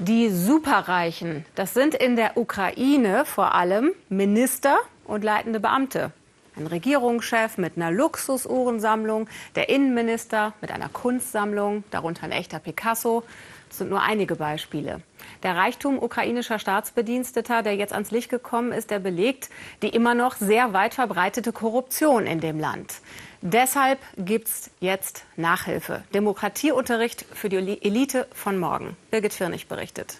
Die Superreichen, das sind in der Ukraine vor allem Minister und leitende Beamte. Ein Regierungschef mit einer Luxusuhrensammlung, der Innenminister mit einer Kunstsammlung, darunter ein echter Picasso. Das sind nur einige Beispiele. Der Reichtum ukrainischer Staatsbediensteter, der jetzt ans Licht gekommen ist, der belegt die immer noch sehr weit verbreitete Korruption in dem Land. Deshalb gibt es jetzt Nachhilfe. Demokratieunterricht für die Elite von morgen. Birgit Firnig berichtet.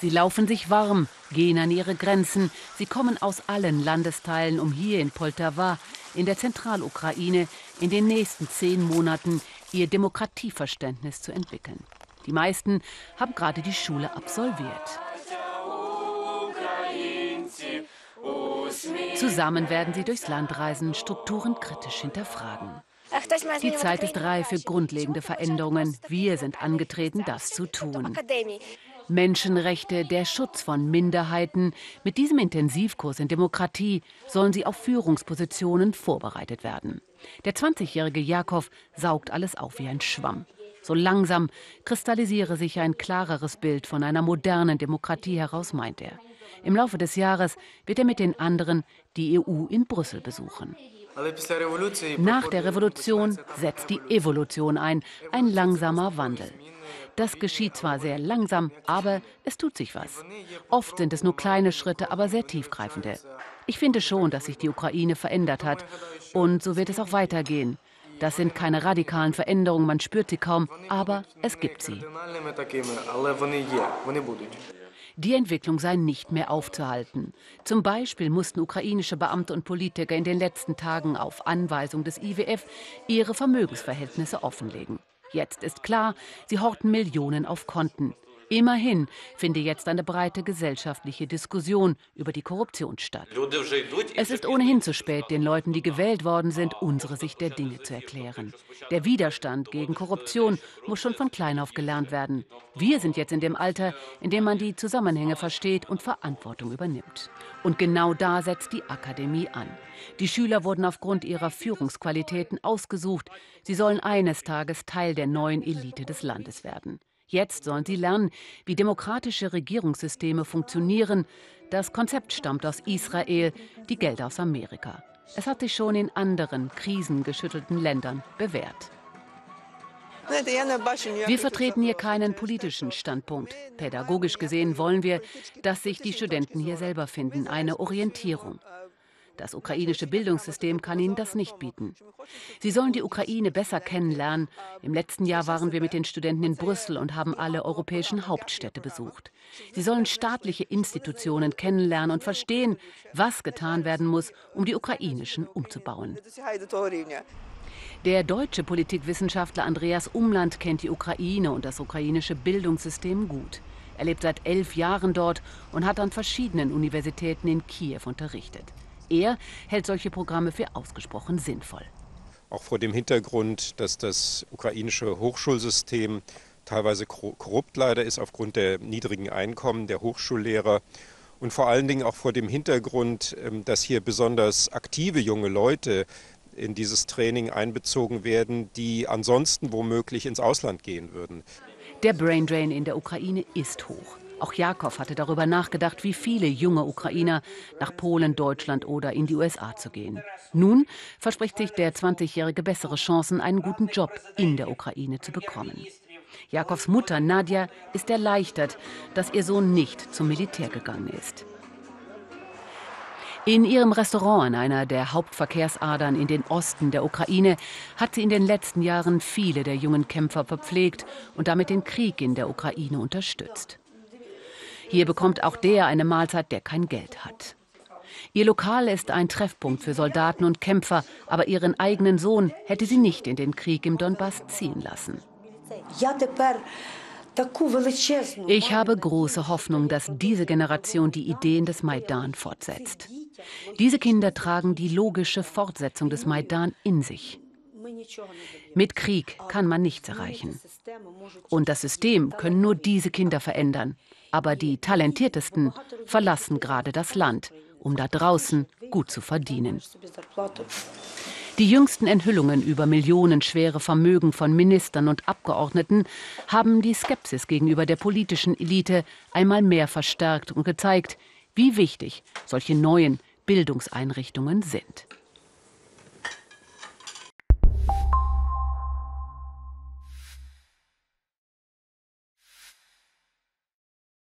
Sie laufen sich warm, gehen an ihre Grenzen. Sie kommen aus allen Landesteilen, um hier in Poltawa, in der Zentralukraine, in den nächsten zehn Monaten ihr Demokratieverständnis zu entwickeln. Die meisten haben gerade die Schule absolviert. Zusammen werden sie durchs Land reisen, Strukturen kritisch hinterfragen. Die Zeit ist reif für grundlegende Veränderungen. Wir sind angetreten, das zu tun. Menschenrechte, der Schutz von Minderheiten. Mit diesem Intensivkurs in Demokratie sollen sie auf Führungspositionen vorbereitet werden. Der 20-jährige Jakob saugt alles auf wie ein Schwamm. So langsam kristallisiere sich ein klareres Bild von einer modernen Demokratie heraus, meint er. Im Laufe des Jahres wird er mit den anderen die EU in Brüssel besuchen. Nach der Revolution setzt die Evolution ein, ein langsamer Wandel. Das geschieht zwar sehr langsam, aber es tut sich was. Oft sind es nur kleine Schritte, aber sehr tiefgreifende. Ich finde schon, dass sich die Ukraine verändert hat. Und so wird es auch weitergehen. Das sind keine radikalen Veränderungen, man spürt sie kaum, aber es gibt sie. Die Entwicklung sei nicht mehr aufzuhalten. Zum Beispiel mussten ukrainische Beamte und Politiker in den letzten Tagen auf Anweisung des IWF ihre Vermögensverhältnisse offenlegen. Jetzt ist klar, sie horten Millionen auf Konten. Immerhin finde jetzt eine breite gesellschaftliche Diskussion über die Korruption statt. Es ist ohnehin zu spät, den Leuten, die gewählt worden sind, unsere Sicht der Dinge zu erklären. Der Widerstand gegen Korruption muss schon von klein auf gelernt werden. Wir sind jetzt in dem Alter, in dem man die Zusammenhänge versteht und Verantwortung übernimmt. Und genau da setzt die Akademie an. Die Schüler wurden aufgrund ihrer Führungsqualitäten ausgesucht. Sie sollen eines Tages Teil der neuen Elite des Landes werden. Jetzt sollen sie lernen, wie demokratische Regierungssysteme funktionieren. Das Konzept stammt aus Israel, die Gelder aus Amerika. Es hat sich schon in anderen krisengeschüttelten Ländern bewährt. Wir vertreten hier keinen politischen Standpunkt. Pädagogisch gesehen wollen wir, dass sich die Studenten hier selber finden, eine Orientierung. Das ukrainische Bildungssystem kann ihnen das nicht bieten. Sie sollen die Ukraine besser kennenlernen. Im letzten Jahr waren wir mit den Studenten in Brüssel und haben alle europäischen Hauptstädte besucht. Sie sollen staatliche Institutionen kennenlernen und verstehen, was getan werden muss, um die ukrainischen umzubauen. Der deutsche Politikwissenschaftler Andreas Umland kennt die Ukraine und das ukrainische Bildungssystem gut. Er lebt seit elf Jahren dort und hat an verschiedenen Universitäten in Kiew unterrichtet. Er hält solche Programme für ausgesprochen sinnvoll. Auch vor dem Hintergrund, dass das ukrainische Hochschulsystem teilweise korrupt leider ist aufgrund der niedrigen Einkommen der Hochschullehrer und vor allen Dingen auch vor dem Hintergrund, ähm, dass hier besonders aktive junge Leute in dieses Training einbezogen werden, die ansonsten womöglich ins Ausland gehen würden. Der Braindrain in der Ukraine ist hoch. Auch Jakob hatte darüber nachgedacht, wie viele junge Ukrainer nach Polen, Deutschland oder in die USA zu gehen. Nun verspricht sich der 20-Jährige bessere Chancen, einen guten Job in der Ukraine zu bekommen. Jakobs Mutter Nadja ist erleichtert, dass ihr Sohn nicht zum Militär gegangen ist. In ihrem Restaurant an einer der Hauptverkehrsadern in den Osten der Ukraine hat sie in den letzten Jahren viele der jungen Kämpfer verpflegt und damit den Krieg in der Ukraine unterstützt. Hier bekommt auch der eine Mahlzeit, der kein Geld hat. Ihr Lokal ist ein Treffpunkt für Soldaten und Kämpfer, aber ihren eigenen Sohn hätte sie nicht in den Krieg im Donbass ziehen lassen. Ich habe große Hoffnung, dass diese Generation die Ideen des Maidan fortsetzt. Diese Kinder tragen die logische Fortsetzung des Maidan in sich. Mit Krieg kann man nichts erreichen. Und das System können nur diese Kinder verändern. Aber die Talentiertesten verlassen gerade das Land, um da draußen gut zu verdienen. Die jüngsten Enthüllungen über millionenschwere Vermögen von Ministern und Abgeordneten haben die Skepsis gegenüber der politischen Elite einmal mehr verstärkt und gezeigt, wie wichtig solche neuen Bildungseinrichtungen sind.